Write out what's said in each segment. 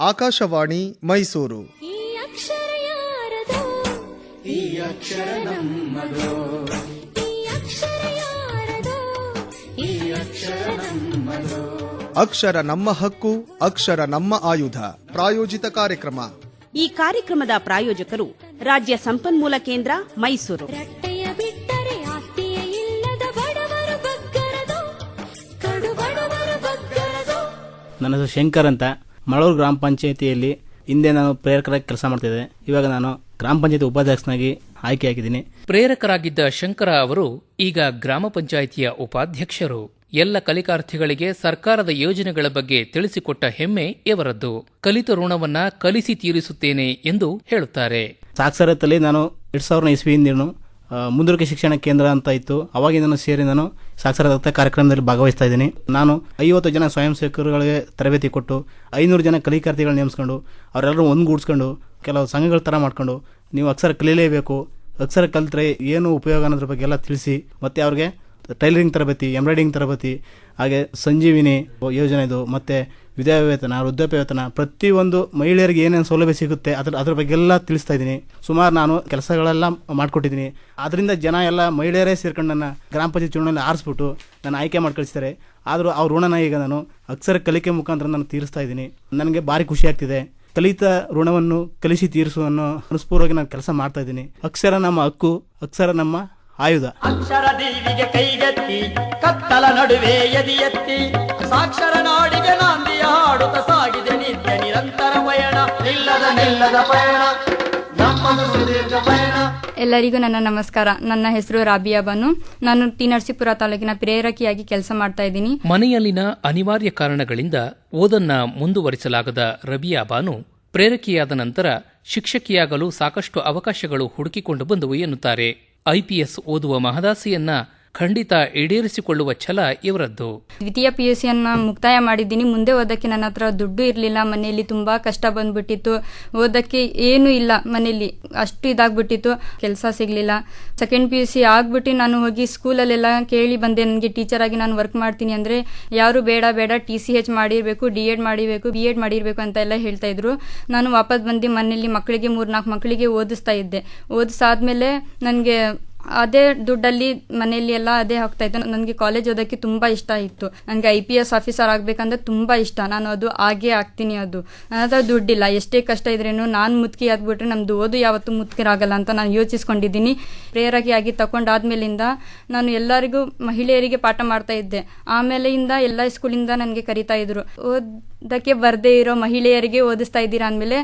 ಆಕಾಶವಾಣಿ ಮೈಸೂರು. ಈ ಅಕ್ಷರ ಯಾರದೋ? ಈ ಅಕ್ಷರ ನಮ್ಮದೋ. ಈ ಅಕ್ಷರ ಯಾರದೋ? ಈ ಅಕ್ಷರ ನಮ್ಮದೋ. ಅಕ್ಷರ ನಮ್ಮ ಹಕ್ಕು ಅಕ್ಷರ ನಮ್ಮ ಆಯುಧ. ಪ್ರಾಯೋಜಿತ ಕಾರ್ಯಕ್ರಮ. ಈ ಕಾರ್ಯಕ್ರಮದ ಪ್ರಾಯೋಜಕರು ರಾಜ್ಯ ಸಂಪನ್ಮೂಲ ಕೇಂದ್ರ ಮೈಸೂರು. ನನ್ನ ಹೆಸರು ಶಂಕರ್ ಅಂತ. ಮಳೂರು ಗ್ರಾಮ ಪಂಚಾಯತಿಯಲ್ಲಿ ಹಿಂದೆ ನಾನು ಪ್ರೇರಕರಾಗಿ ಕೆಲಸ ಮಾಡ್ತಿದ್ದೆ. ಇವಾಗ ನಾನು ಗ್ರಾಮ ಪಂಚಾಯತಿ ಉಪಾಧ್ಯಕ್ಷನಾಗಿ ಆಯ್ಕೆಯಾಗಿದ್ದೀನಿ. ಪ್ರೇರಕರಾಗಿದ್ದ ಶಂಕರ ಅವರು ಈಗ ಗ್ರಾಮ ಪಂಚಾಯಿತಿಯ ಉಪಾಧ್ಯಕ್ಷರು. ಎಲ್ಲ ಕಲಿಕಾರ್ಥಿಗಳಿಗೆ ಸರ್ಕಾರದ ಯೋಜನೆಗಳ ಬಗ್ಗೆ ತಿಳಿಸಿಕೊಟ್ಟ ಹೆಮ್ಮೆ ಇವರದ್ದು. ಕಲಿತ ಋಣವನ್ನ ಕಲಿಸಿ ತೀರಿಸುತ್ತೇನೆ ಎಂದು ಹೇಳುತ್ತಾರೆ. ಸಾಕ್ಷರತೆಯಲ್ಲಿ ನಾನು ಎರಡ್ ಸಾವಿರದ ಇಸ್ವಿಯಿಂದ ಮುಂದುವರಿಕೆ ಶಿಕ್ಷಣ ಕೇಂದ್ರ ಅಂತ ಇತ್ತು. ಅವಾಗಿಂದ ನಾನು ಸೇರಿ ನಾನು ಸಾಕ್ಷರತಾ ಕಾರ್ಯಕ್ರಮದಲ್ಲಿ ಭಾಗವಹಿಸ್ತಾ ಇದ್ದೀನಿ. ನಾನು ಐವತ್ತು ಜನ ಸ್ವಯಂ ಸೇವಕರುಗಳಿಗೆ ತರಬೇತಿ ಕೊಟ್ಟು ಐನೂರು ಜನ ಕಲಿಕಾರ್ಥಿಗಳನ್ನ ನೇಮಿಸ್ಕೊಂಡು ಅವರೆಲ್ಲರೂ ಒಂದುಗೂಡಿಸ್ಕೊಂಡು ಕೆಲವು ಸಂಘಗಳ ಥರ ಮಾಡ್ಕೊಂಡು ನೀವು ಅಕ್ಷರ ಕಲೀಲೇಬೇಕು ಅಕ್ಷರ ಕಲಿತ್ರೆ ಏನು ಉಪಯೋಗ ಅನ್ನೋದ್ರ ಬಗ್ಗೆ ಎಲ್ಲ ತಿಳಿಸಿ. ಮತ್ತು ಅವ್ರಿಗೆ ಟೈಲರಿಂಗ್ ತರಬೇತಿ ಎಂಬ್ರಾಯ್ಡಿಂಗ್ ತರಬೇತಿ, ಹಾಗೆ ಸಂಜೀವಿನಿ ಯೋಜನೆ ಇದು. ಮತ್ತೆ ವಿಧವಾ ವೇತನ ವೃದ್ಧಾಪ್ಯ ವೇತನ ಪ್ರತಿಯೊಂದು ಮಹಿಳೆಯರಿಗೆ ಏನೇನು ಸೌಲಭ್ಯ ಸಿಗುತ್ತೆ, ಅದ್ರ ಅದ್ರ ಬಗ್ಗೆ ಎಲ್ಲ ತಿಳಿಸ್ತಾ ಇದ್ದೀನಿ. ಸುಮಾರು ನಾನು ಕೆಲಸಗಳೆಲ್ಲ ಮಾಡಿಕೊಟ್ಟಿದ್ದೀನಿ. ಅದರಿಂದ ಜನ ಎಲ್ಲ ಮಹಿಳೆಯರೇ ಸೇರ್ಕೊಂಡು ನನ್ನ ಗ್ರಾಮ ಪಂಚಾಯತ್ ಚುನಾವಣೆಯಲ್ಲಿ ಆರಿಸ್ಬಿಟ್ಟು ನನ್ನ ಆಯ್ಕೆ ಮಾಡಿ ಕಳಿಸ್ತಾರೆ ಆದರೂ ಅವ್ರ ಋಣನ ಈಗ ನಾನು ಅಕ್ಷರ ಕಲಿಕೆ ಮುಖಾಂತರ ನಾನು ತೀರಿಸ್ತಾ ಇದ್ದೀನಿ. ನನಗೆ ಭಾರಿ ಖುಷಿ ಆಗ್ತಿದೆ. ಕಲಿತ ಋಣವನ್ನು ಕಲಿಸಿ ತೀರಿಸು ಅನ್ನೋ ಅನುಸ್ಪೂರ್ವಾಗಿ ನಾನು ಕೆಲಸ ಮಾಡ್ತಾ ಇದ್ದೀನಿ. ಅಕ್ಷರ ನಮ್ಮ ಹಕ್ಕು, ಅಕ್ಷರ ನಮ್ಮ ಆಯುಧ. ಅಕ್ಷರ ದೇವಿಗೆ ಕೈಗೆತ್ತಿ ಕತ್ತಲ ನಡುವೆ ಎದಿ ಎತ್ತಿ, ಸಾಕ್ಷರ ನಾಡಿಗೆ ನಾಂದಿಯ ಹಾಡುತ್ತ ಸಾಗಿದೆ ನಿತ್ಯ ನಿರಂತರ ಪಯಣ. ನಿಲ್ಲದ ನಿಲ್ಲದ ಪಯಣ. ನಮ್ಮದು ಸುದೀರ್ಘ ಪಯಣ. ಎಲ್ಲರಿಗೂ ನನ್ನ ನಮಸ್ಕಾರ. ನನ್ನ ಹೆಸರು ರಾಬಿಯಾ ಬನು. ನಾನು ಟಿ ನರಸೀಪುರ ತಾಲೂಕಿನ ಪ್ರೇರಕಿಯಾಗಿ ಕೆಲಸ ಮಾಡ್ತಾ ಇದ್ದೀನಿ. ಮನೆಯಲ್ಲಿನ ಅನಿವಾರ್ಯ ಕಾರಣಗಳಿಂದ ಓದನ್ನ ಮುಂದುವರಿಸಲಾಗದ ರಬಿಯಾ ಬಾನು ಪ್ರೇರಕಿಯಾದ ನಂತರ ಶಿಕ್ಷಕಿಯಾಗಲು ಸಾಕಷ್ಟು ಅವಕಾಶಗಳು ಹುಡುಕಿಕೊಂಡು ಬಂದವು ಎನ್ನುತ್ತಾರೆ. ಐಪಿಎಸ್ ಓದುವ ಮಹದಾಸೆಯನ್ನ ಖಂಡಿತ ಈಡೇರಿಸಿಕೊಳ್ಳುವ ಛಲ ಇವರದ್ದು. ದ್ವಿತೀಯ ಪಿ ಯು ಸಿಯನ್ನ ಮುಕ್ತಾಯ ಮಾಡಿದ್ದೀನಿ. ಮುಂದೆ ಓದಕ್ಕೆ ನನ್ನ ಹತ್ರ ದುಡ್ಡು ಇರಲಿಲ್ಲ. ಮನೆಯಲ್ಲಿ ತುಂಬಾ ಕಷ್ಟ ಬಂದ್ಬಿಟ್ಟಿತ್ತು. ಓದಕ್ಕೆ ಏನೂ ಇಲ್ಲ ಮನೆಯಲ್ಲಿ. ಅಷ್ಟು ಇದಾಗ್ಬಿಟ್ಟಿತ್ತು. ಕೆಲಸ ಸಿಗ್ಲಿಲ್ಲ. ಸೆಕೆಂಡ್ ಪಿ ಯು ಸಿ ಆಗ್ಬಿಟ್ಟು ನಾನು ಹೋಗಿ ಸ್ಕೂಲಲ್ಲೆಲ್ಲ ಕೇಳಿ ಬಂದೆ. ನನಗೆ ಟೀಚರ್ ಆಗಿ ನಾನು ವರ್ಕ್ ಮಾಡ್ತೀನಿ ಅಂದ್ರೆ ಯಾರು ಬೇಡ ಬೇಡ. ಟಿ ಸಿ ಎಚ್ ಮಾಡಿರಬೇಕು ಡಿ ಎಡ್ ಮಾಡಿರಬೇಕು ಬಿ ಎಡ್ ಮಾಡಿರಬೇಕು ಅಂತ ಎಲ್ಲ ಹೇಳ್ತಾ ಇದ್ರು. ನಾನು ವಾಪಸ್ ಬಂದು ಮನೆಯಲ್ಲಿ ಮಕ್ಕಳಿಗೆ ಮೂರ್ನಾಲ್ಕು ಮಕ್ಕಳಿಗೆ ಓದಿಸ್ತಾ ಇದ್ದೆ. ಓದಿಸಾದ್ಮೇಲೆ ನನಗೆ ಅದೇ ದುಡ್ಡಲ್ಲಿ ಮನೆಯಲ್ಲಿ ಎಲ್ಲ ಅದೇ ಹೋಗ್ತಾ ಇತ್ತು ನನಗೆ ಕಾಲೇಜ್ ಓದೋಕ್ಕೆ ತುಂಬಾ ಇಷ್ಟ ಇತ್ತು. ನನಗೆ ಐ ಪಿ ಎಸ್ ಆಫೀಸರ್ ಆಗಬೇಕಂದ್ರೆ ತುಂಬಾ ಇಷ್ಟ. ನಾನು ಅದು ಹಾಗೆ ಆಗ್ತೀನಿ ಅದು. ನನ್ನ ಹತ್ರ ದುಡ್ಡಿಲ್ಲ. ಎಷ್ಟೇ ಕಷ್ಟ ಇದ್ರೇನು ನಾನು ಮುತ್ಕಿ ಆಗ್ಬಿಟ್ರೆ ನಮ್ದು ಓದು ಯಾವತ್ತೂ ಮುತ್ಕಿರಾಗಲ್ಲ ಅಂತ ನಾನು ಯೋಚಿಸ್ಕೊಂಡಿದ್ದೀನಿ. ಪ್ರೇರಕಿಯಾಗಿ ತಕೊಂಡಾದ್ಮೇಲಿಂದ ನಾನು ಎಲ್ಲರಿಗೂ ಮಹಿಳೆಯರಿಗೆ ಪಾಠ ಮಾಡ್ತಾ ಇದ್ದೆ. ಆಮೇಲೆಯಿಂದ ಎಲ್ಲ ಸ್ಕೂಲಿಂದ ನನಗೆ ಕರಿತಾ ಇದ್ರು. ಓದಕ್ಕೆ ಬರದೇ ಇರೋ ಮಹಿಳೆಯರಿಗೆ ಓದಿಸ್ತಾ ಇದ್ದೀರಾ ಅಂದಮೇಲೆ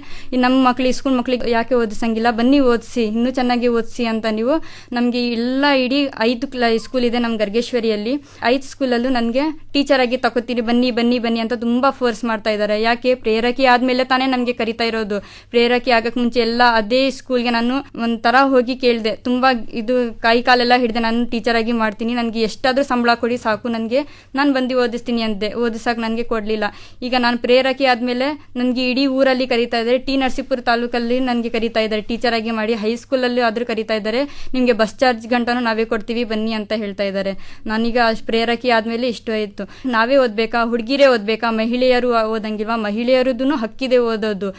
ನಮ್ಮ ಮಕ್ಳು ಸ್ಕೂಲ್ ಮಕ್ಳಿಗೆ ಯಾಕೆ ಓದಿಸಂಗಿಲ್ಲ? ಬನ್ನಿ ಓದಿಸಿ, ಇನ್ನೂ ಚೆನ್ನಾಗಿ ಓದಿಸಿ ಅಂತ ನೀವು ನಮಗೆ ಎಲ್ಲ ಇಡೀ ಐದು ಕ್ಲ ಸ್ಕೂಲ್ ಇದೆ ನಮ್ಮ ಗರ್ಗೇಶ್ವರಿಯಲ್ಲಿ. ಐದು ಸ್ಕೂಲಲ್ಲೂ ನನಗೆ ಟೀಚರ್ ಆಗಿ ತಗೋತೀರಿ ಬನ್ನಿ ಬನ್ನಿ ಬನ್ನಿ ಅಂತ ತುಂಬ ಫೋರ್ಸ್ ಮಾಡ್ತಾ ಇದ್ದಾರೆ. ಯಾಕೆ? ಪ್ರೇರಕಿ ಆದಮೇಲೆ ತಾನೇ ನನಗೆ ಕರಿತಾ ಇರೋದು. ಪ್ರೇರಕಿ ಆಗಕ್ಕೆ ಮುಂಚೆ ಎಲ್ಲ ಅದೇ ಸ್ಕೂಲ್ಗೆ ನಾನು ಒಂಥರ ಹೋಗಿ ಕೇಳಿದೆ. ತುಂಬ ಇದು ಕೈ ಕಾಲೆಲ್ಲ ಹಿಡಿದೆ ನಾನು ಟೀಚರ್ ಆಗಿ ಮಾಡ್ತೀನಿ, ನನಗೆ ಎಷ್ಟಾದರೂ ಸಂಬಳ ಕೊಡಿ ಸಾಕು, ನನಗೆ ನಾನು ಬಂದು ಓದಿಸ್ತೀನಿ ಅಂದೆ. ಓದಿಸೋಕೆ ನನಗೆ ಕೊಡಲಿಲ್ಲ. ಈಗ ನಾನು ಪ್ರೇರಕಿ ಆದ್ಮೇಲೆ ನನಗೆ ಇಡೀ ಊರಲ್ಲಿ ಕರೀತಾ ಇದ್ದಾರೆ. ಟಿ ನರಸೀಪುರ ತಾಲೂಕಲ್ಲಿ ನನಗೆ ಕರೀತಾ ಇದ್ದಾರೆ. ಟೀಚರ್ ಆಗಿ ಮಾಡಿ ಹೈಸ್ಕೂಲಲ್ಲಿ ಆದರೂ ಕರೀತಾ ಇದ್ದಾರೆ. ನಿಮಗೆ ಬಸ್ ಚಾರ್ಜ್ ಗಂಟನೂ ನಾವೇ ಕೊಡ್ತೀವಿ, ಬನ್ನಿ ಅಂತ ಹೇಳ್ತಾ ಇದ್ದಾರೆ. ನಾನೀಗ ಅಷ್ಟು ಪ್ರೇರಕಿ ಆದ್ಮೇಲೆ ಇಷ್ಟು ಆಯಿತು. ನಾವೇ ಓದ್ಬೇಕಾ? ಹುಡುಗಿರೇ ಓದ್ಬೇಕಾ? ಮಹಿಳೆಯರು ಓದಂಗಿಲ್ವಾ? ಮಹಿಳೆಯರದ್ದು ಹಕ್ಕಿದೆ ಓದೋದು.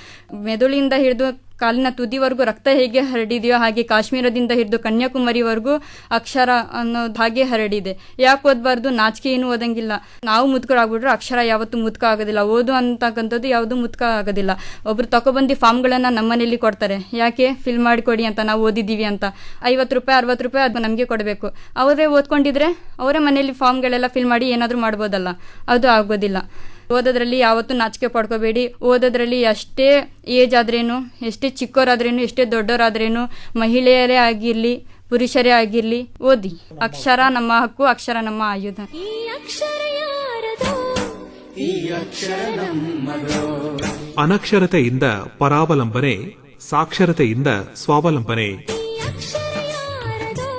ಮೆದುಳಿಂದ ಹಿಡಿದು ಕಾಲಿನ ತುದಿವರೆಗೂ ರಕ್ತ ಹೇಗೆ ಹರಡಿದೆಯೋ ಹಾಗೆ ಕಾಶ್ಮೀರದಿಂದ ಹಿಡಿದು ಕನ್ಯಾಕುಮಾರಿವರೆಗೂ ಅಕ್ಷರ ಅನ್ನೋದು ಹಾಗೆ ಹರಡಿದೆ. ಯಾಕೆ ಓದಬಾರ್ದು? ನಾಚಿಕೆ ಏನು ಓದಂಗಿಲ್ಲ. ನಾವು ಮುತ್ಕರಾಗ್ಬಿಟ್ರೆ ಅಕ್ಷರ ಯಾವತ್ತೂ ಮುದ್ಕ ಆಗೋದಿಲ್ಲ. ಓದು ಅಂತಕ್ಕಂಥದ್ದು ಯಾವುದು ಮುದ್ಕ ಆಗೋದಿಲ್ಲ. ಒಬ್ರು ತಗೊಬಂದು ಫಾಮ್ಗಳನ್ನು ನಮ್ಮ ಮನೆಯಲ್ಲಿ ಕೊಡ್ತಾರೆ. ಯಾಕೆ? ಫಿಲ್ ಮಾಡಿಕೊಡಿ ಅಂತ ನಾವು ಓದಿದ್ದೀವಿ ಅಂತ. ಐವತ್ತು ರೂಪಾಯಿ, ಅರವತ್ತು ರೂಪಾಯಿ ಅದು ನಮಗೆ ಕೊಡಬೇಕು. ಅವರೇ ಓದ್ಕೊಂಡಿದ್ರೆ ಅವರೇ ಮನೆಯಲ್ಲಿ ಫಾರ್ಮ್ಗಳೆಲ್ಲ ಫಿಲ್ ಮಾಡಿ ಏನಾದರೂ ಮಾಡ್ಬೋದಲ್ಲ. ಅದು ಆಗೋದಿಲ್ಲ. ಓದೋದ್ರಲ್ಲಿ ಯಾವತ್ತೂ ನಾಚಿಕೆ ಪಡ್ಕೋಬೇಡಿ. ಓದೋದ್ರಲ್ಲಿ ಎಷ್ಟೇ ಏಜ್ ಆದ್ರೇನು ಎಷ್ಟೇ ಚಿಕ್ಕವರಾದ್ರೇನು ಎಷ್ಟೇ ದೊಡ್ಡೋರಾದ್ರೇನು ಮಹಿಳೆಯರೇ ಆಗಿರ್ಲಿ ಪುರುಷರೇ ಆಗಿರ್ಲಿ ಓದಿ. ಅಕ್ಷರ ನಮ್ಮ ಹಕ್ಕು ಅಕ್ಷರ ನಮ್ಮ ಆಯುಧ. ಈ ಅಕ್ಷರ ಯಾರದೋ? ಈ ಅಕ್ಷರ ನಮ್ಮದೋ. ಅನಕ್ಷರತೆಯಿಂದ ಪರಾವಲಂಬನೆ ಸಾಕ್ಷರತೆಯಿಂದ ಸ್ವಾವಲಂಬನೆ. ಈ ಅಕ್ಷರ ಯಾರದೋ?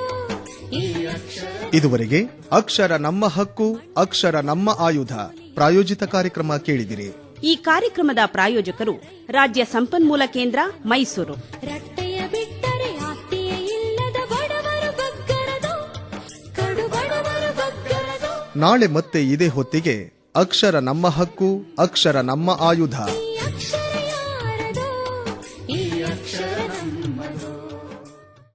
ಇದುವರೆಗೆ ಅಕ್ಷರ ನಮ್ಮ ಹಕ್ಕು ಅಕ್ಷರ ನಮ್ಮ ಆಯುಧ. ಪ್ರಾಯೋಜಿತ ಕಾರ್ಯಕ್ರಮ ಕೇಳಿದಿರಿ. ಈ ಕಾರ್ಯಕ್ರಮದ ಪ್ರಾಯೋಜಕರು ರಾಜ್ಯ ಸಂಪನ್ಮೂಲ ಕೇಂದ್ರ ಮೈಸೂರು. ನಾಳೆ ಮತ್ತೆ ಇದೇ ಹೊತ್ತಿಗೆ ಅಕ್ಷರ ನಮ್ಮ ಹಕ್ಕು ಅಕ್ಷರ ನಮ್ಮ ಆಯುಧ.